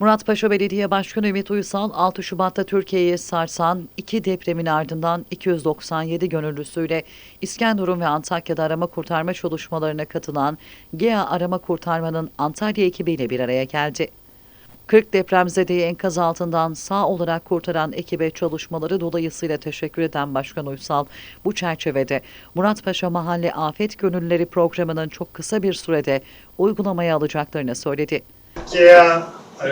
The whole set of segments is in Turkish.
Muratpaşa Belediye Başkanı Ümit Uysal, 6 Şubat'ta Türkiye'yi sarsan iki depremin ardından 297 gönüllüsüyle İskenderun ve Antakya'da arama kurtarma çalışmalarına katılan GEA Arama Kurtarma'nın Antalya ekibiyle bir araya geldi. 40 depremzedeyi enkaz altından sağ olarak kurtaran ekibe çalışmaları dolayısıyla teşekkür eden Başkan Uysal, bu çerçevede Muratpaşa Mahalle Afet Gönüllüleri programının çok kısa bir sürede uygulamaya alacaklarını söyledi. GEA e,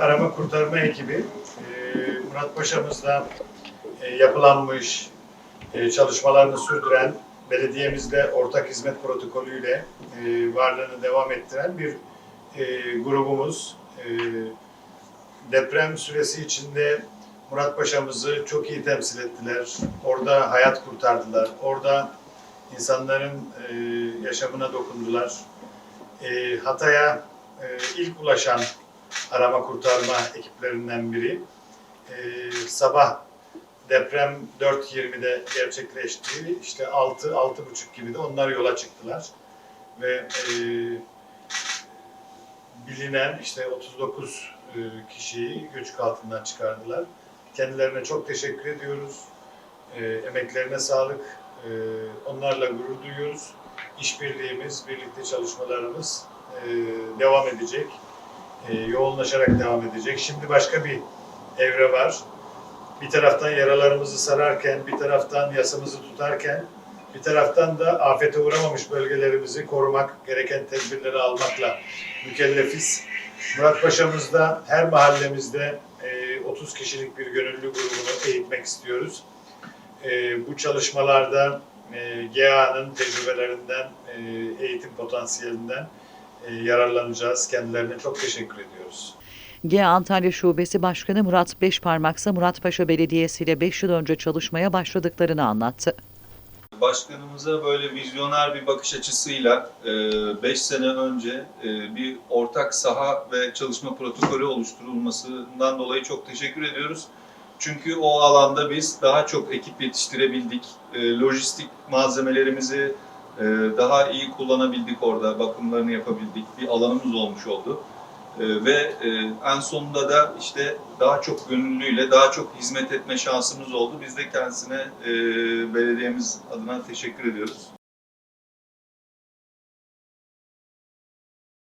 arama kurtarma ekibi e, Murat Paşa'mızda e, yapılanmış çalışmalarını sürdüren belediyemizle ortak hizmet protokolüyle varlığını devam ettiren bir grubumuz. Deprem süresi içinde Murat Paşa'mızı çok iyi temsil ettiler. Orada hayat kurtardılar. Orada insanların yaşamına dokundular. Hatay'a ilk ulaşan arama kurtarma ekiplerinden biri. E, sabah deprem 4.20'de gerçekleşti. İşte 6 6.30 gibi de onlar yola çıktılar. Ve e, bilinen işte 39 e, kişiyi göçük altından çıkardılar. Kendilerine çok teşekkür ediyoruz. E, emeklerine sağlık. E, onlarla gurur duyuyoruz. İşbirliğimiz, birlikte çalışmalarımız e, devam edecek. E, yoğunlaşarak devam edecek. Şimdi başka bir evre var. Bir taraftan yaralarımızı sararken, bir taraftan yasamızı tutarken, bir taraftan da afete uğramamış bölgelerimizi korumak, gereken tedbirleri almakla mükellefiz. Murat Paşa'mızda her mahallemizde e, 30 kişilik bir gönüllü grubunu eğitmek istiyoruz. E, bu çalışmalarda e, GEA'nın tecrübelerinden, e, eğitim potansiyelinden yararlanacağız. Kendilerine çok teşekkür ediyoruz. GEA Antalya Şubesi Başkanı Murat Beşparmaksa Muratpaşa Belediyesi ile 5 yıl önce çalışmaya başladıklarını anlattı. Başkanımıza böyle vizyoner bir bakış açısıyla 5 sene önce e, bir ortak saha ve çalışma protokolü oluşturulmasından dolayı çok teşekkür ediyoruz. Çünkü o alanda biz daha çok ekip yetiştirebildik, e, lojistik malzemelerimizi e, daha iyi kullanabildik orada, bakımlarını yapabildik, bir alanımız olmuş oldu. E, Ve e, en sonunda da işte daha çok gönüllüyle, daha çok hizmet etme şansımız oldu. Biz de kendisine e, belediyemiz adına teşekkür ediyoruz.